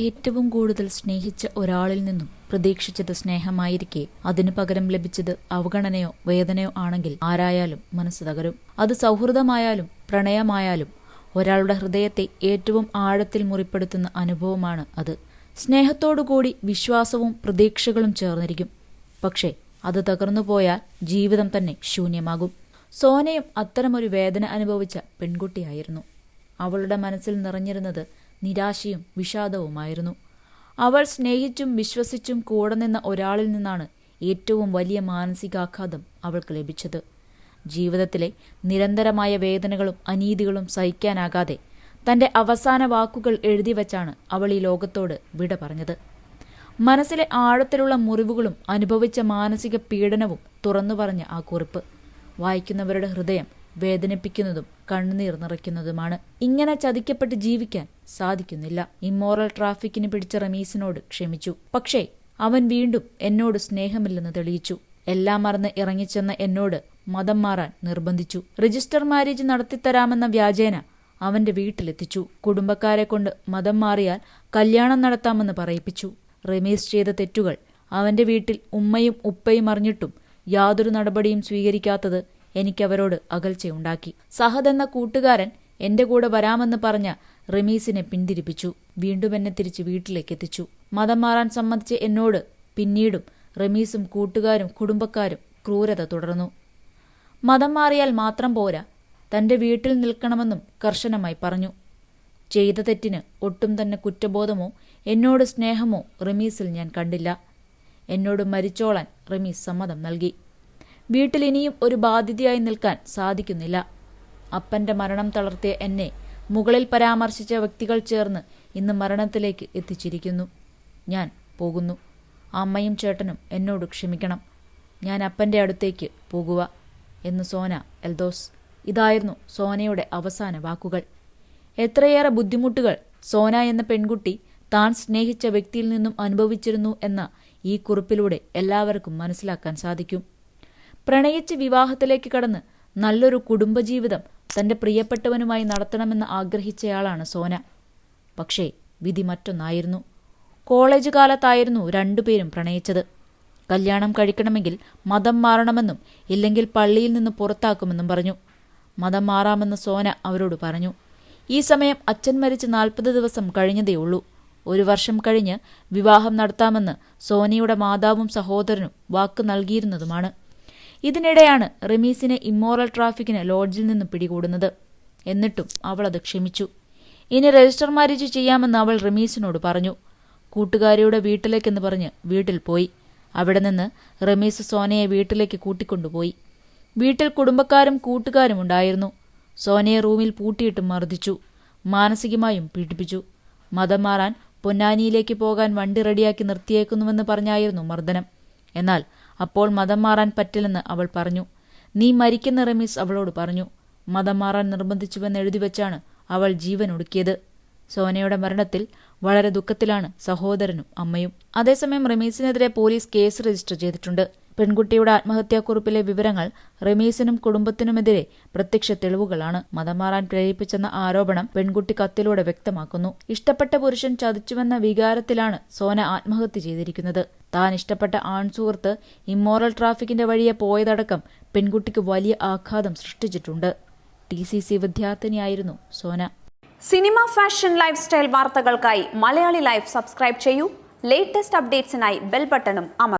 ഏറ്റവും കൂടുതൽ സ്നേഹിച്ച ഒരാളിൽ നിന്നും പ്രതീക്ഷിച്ചത് സ്നേഹമായിരിക്കെ. അതിനു പകരം ലഭിച്ചത് അവഗണനയോ വേദനയോ ആണെങ്കിൽ ആരായാലും മനസ്സ് തകരും. അത് സൗഹൃദമായാലും പ്രണയമായാലും ഒരാളുടെ ഹൃദയത്തെ ഏറ്റവും ആഴത്തിൽ മുറിപ്പെടുത്തുന്ന അനുഭവമാണ് അത്. സ്നേഹത്തോടുകൂടി വിശ്വാസവും പ്രതീക്ഷകളും ചേർന്നിരിക്കും. പക്ഷേ അത് തകർന്നു പോയാൽ ജീവിതം തന്നെ ശൂന്യമാകും. സോനയും അത്തരമൊരു വേദന അനുഭവിച്ച പെൺകുട്ടിയായിരുന്നു. അവളുടെ മനസ്സിൽ നിറഞ്ഞിരുന്നത് നിരാശയും വിഷാദവുമായിരുന്നു. അവൾ സ്നേഹിച്ചും വിശ്വസിച്ചും കൂടെ നിന്ന ഒരാളിൽ നിന്നാണ് ഏറ്റവും വലിയ മാനസികാഘാതം അവൾക്ക് ലഭിച്ചത്. ജീവിതത്തിലെ നിരന്തരമായ വേദനകളും അനീതികളും സഹിക്കാനാകാതെ തന്റെ അവസാന വാക്കുകൾ എഴുതി വച്ചാണ് അവൾ ഈ ലോകത്തോട് വിട പറഞ്ഞത്. മനസ്സിലെ ആഴത്തിലുള്ള മുറിവുകളും അനുഭവിച്ച മാനസിക പീഡനവും തുറന്നു പറഞ്ഞ ആ കുറിപ്പ്. വായിക്കുന്നവരുടെ ഹൃദയം വേദനിപ്പിക്കുന്നതും കണ്ണുനീർ നിറയ്ക്കുന്നതുമാണ്. ഇങ്ങനെ ചതിക്കപ്പെട്ട് ജീവിക്കാൻ സാധിക്കുന്നില്ല. ഇമ്മോറൽ ട്രാഫിക്കിന് പിടിച്ച റമീസിനോട് ക്ഷമിച്ചു. പക്ഷേ അവൻ വീണ്ടും എന്നോട് സ്നേഹമില്ലെന്ന് തെളിയിച്ചു. എല്ലാം മറന്ന് ഇറങ്ങിച്ചെന്ന എന്നോട് മതം മാറാൻ നിർബന്ധിച്ചു. രജിസ്റ്റർ മാരേജ് നടത്തിത്തരാമെന്ന വ്യാജേന അവന്റെ വീട്ടിലെത്തിച്ചു. കുടുംബക്കാരെ കൊണ്ട് മതം മാറിയാൽ കല്യാണം നടത്താമെന്ന് പറയിപ്പിച്ചു. റമീസ് ചെയ്ത തെറ്റുകൾ അവന്റെ വീട്ടിൽ ഉമ്മയും ഉപ്പയും അറിഞ്ഞിട്ടും യാതൊരു നടപടിയും സ്വീകരിക്കാത്തത് എനിക്കവരോട് അകൽച്ചയുണ്ടാക്കി സഹദ് എന്ന കൂട്ടുകാരൻ എന്റെ കൂടെ വരാമെന്ന് പറഞ്ഞ റമീസിനെ പിന്തിരിപ്പിച്ചു. വീണ്ടും എന്നെ തിരിച്ച് വീട്ടിലേക്ക് എത്തിച്ചു മതം മാറാൻ സംബന്ധിച്ച് എന്നോട് പിന്നീടും റമീസും കൂട്ടുകാരും കുടുംബക്കാരും ക്രൂരത തുടർന്നു. മതം മാറിയാൽ മാത്രം പോരാ. തന്റെ വീട്ടിൽ നിൽക്കണമെന്നും കർശനമായി പറഞ്ഞു. ചെയ്ത തെറ്റിന് ഒട്ടും തന്നെ കുറ്റബോധമോ എന്നോട് സ്നേഹമോ റമീസിൽ ഞാൻ കണ്ടില്ല. എന്നോട് മരിച്ചോളാൻ റമീസ് സമ്മതം നൽകി. വീട്ടിൽ ഇനിയും ഒരു ബാധ്യതയായി നിൽക്കാൻ സാധിക്കുന്നില്ല. അപ്പന്റെ മരണം തളർത്തിയ എന്നെ മുകളിൽ പരാമർശിച്ച വ്യക്തികൾ ചേർന്ന് ഇന്ന് മരണത്തിലേക്ക് എത്തിച്ചിരിക്കുന്നു. ഞാൻ പോകുന്നു. അമ്മയും ചേട്ടനും എന്നോട് ക്ഷമിക്കണം. ഞാൻ അപ്പന്റെ അടുത്തേക്ക് പോകുക എന്ന് സോന എൽദോസ്. ഇതായിരുന്നു സോനയുടെ അവസാന വാക്കുകൾ. എത്രയേറെ ബുദ്ധിമുട്ടുകൾ സോന എന്ന പെൺകുട്ടി താൻ സ്നേഹിച്ച വ്യക്തിയിൽ നിന്നും അനുഭവിച്ചിരുന്നു എന്ന ഈ കുറിപ്പിലൂടെ എല്ലാവർക്കും മനസ്സിലാക്കാൻ സാധിക്കും. പ്രണയിച്ച് വിവാഹത്തിലേക്ക് കടന്ന് നല്ലൊരു കുടുംബജീവിതം തന്റെ പ്രിയപ്പെട്ടവനുമായി നടത്തണമെന്ന് ആഗ്രഹിച്ചയാളാണ് സോന. പക്ഷേ വിധി മറ്റൊന്നായിരുന്നു. കോളേജ് കാലത്തായിരുന്നു രണ്ടുപേരും പ്രണയിച്ചത്. കല്യാണം കഴിക്കണമെങ്കിൽ മതം മാറണമെന്നും ഇല്ലെങ്കിൽ പള്ളിയിൽ നിന്ന് പുറത്താക്കുമെന്നും പറഞ്ഞു. മതം മാറാമെന്ന് സോന അവരോട് പറഞ്ഞു. ഈ സമയം അച്ഛൻ മരിച്ച് നാൽപ്പത് ദിവസം കഴിഞ്ഞതേയുള്ളൂ ഒരു വർഷം കഴിഞ്ഞ് വിവാഹം നടത്താമെന്ന് സോനയുടെ മാതാവും സഹോദരനും വാക്ക് നൽകിയിരുന്നതുമാണ്. ഇതിനിടെയാണ് റമീസിനെ ഇമ്മോറൽ ട്രാഫിക്കിന് ലോഡ്ജിൽ നിന്ന് പിടികൂടുന്നത്. എന്നിട്ടും അവൾ അത് ക്ഷമിച്ചു. ഇനി രജിസ്റ്റർ മാരേജ് ചെയ്യാമെന്ന് അവൾ റമീസിനോട് പറഞ്ഞു. കൂട്ടുകാരിയുടെ വീട്ടിലേക്കെന്ന് പറഞ്ഞ് വീട്ടിൽ പോയി. അവിടെ നിന്ന് റമീസ് സോനയെ വീട്ടിലേക്ക് കൂട്ടിക്കൊണ്ടുപോയി. വീട്ടിൽ കുടുംബക്കാരും കൂട്ടുകാരും ഉണ്ടായിരുന്നു. സോനയെ റൂമിൽ പൂട്ടിയിട്ട് മർദ്ദിച്ചു. മാനസികമായും പീഡിപ്പിച്ചു. മതം മാറാൻ പൊന്നാനിയിലേക്ക് പോകാൻ വണ്ടി റെഡിയാക്കി നിർത്തിയേക്കുന്നുവെന്ന് പറഞ്ഞായിരുന്നു മർദ്ദനം. എന്നാൽ അപ്പോൾ മതം മാറാൻ പറ്റില്ലെന്ന് അവൾ പറഞ്ഞു. നീ മരിക്കുന്ന റമീസ് അവളോട് പറഞ്ഞു. മതം മാറാൻ നിർബന്ധിച്ചുവെന്ന് എഴുതിവെച്ചാണ് അവൾ ജീവൻ ഒടുക്കിയത്. സോനയുടെ മരണത്തിൽ വളരെ ദുഃഖത്തിലാണ് സഹോദരനും അമ്മയും. അതേസമയം റമീസിനെതിരെ പോലീസ് കേസ് രജിസ്റ്റർ ചെയ്തിട്ടുണ്ട്. പെൺകുട്ടിയുടെ ആത്മഹത്യാക്കുറിപ്പിലെ വിവരങ്ങൾ റമീസിനും കുടുംബത്തിനുമെതിരെ പ്രത്യക്ഷ തെളിവുകളാണ്. മതമാറാൻ പ്രേരിപ്പിച്ചെന്ന ആരോപണം പെൺകുട്ടി കത്തിലൂടെ വ്യക്തമാക്കുന്നു. ഇഷ്ടപ്പെട്ട പുരുഷൻ ചതിച്ചുവെന്ന വികാരത്തിലാണ് സോന ആത്മഹത്യ ചെയ്തിരിക്കുന്നത്. താൻ ഇഷ്ടപ്പെട്ട ആൺസുഹൃത്ത് ഇമ്മോറൽ ട്രാഫിക്കിന്റെ വഴിയെ പോയതടക്കം പെൺകുട്ടിക്ക് വലിയ ആഘാതം സൃഷ്ടിച്ചിട്ടുണ്ട്. ടി സി സി വിദ്യാർത്ഥിനിയായിരുന്നു Sona. Cinema fashion lifestyle വാർത്തകൾക്കായി മലയാളി ലൈഫ് സബ്സ്ക്രൈബ് ചെയ്യൂ. ലേറ്റസ്റ്റ് അപ്ഡേറ്റ്സിനായി ബെൽ ബട്ടണും അമർ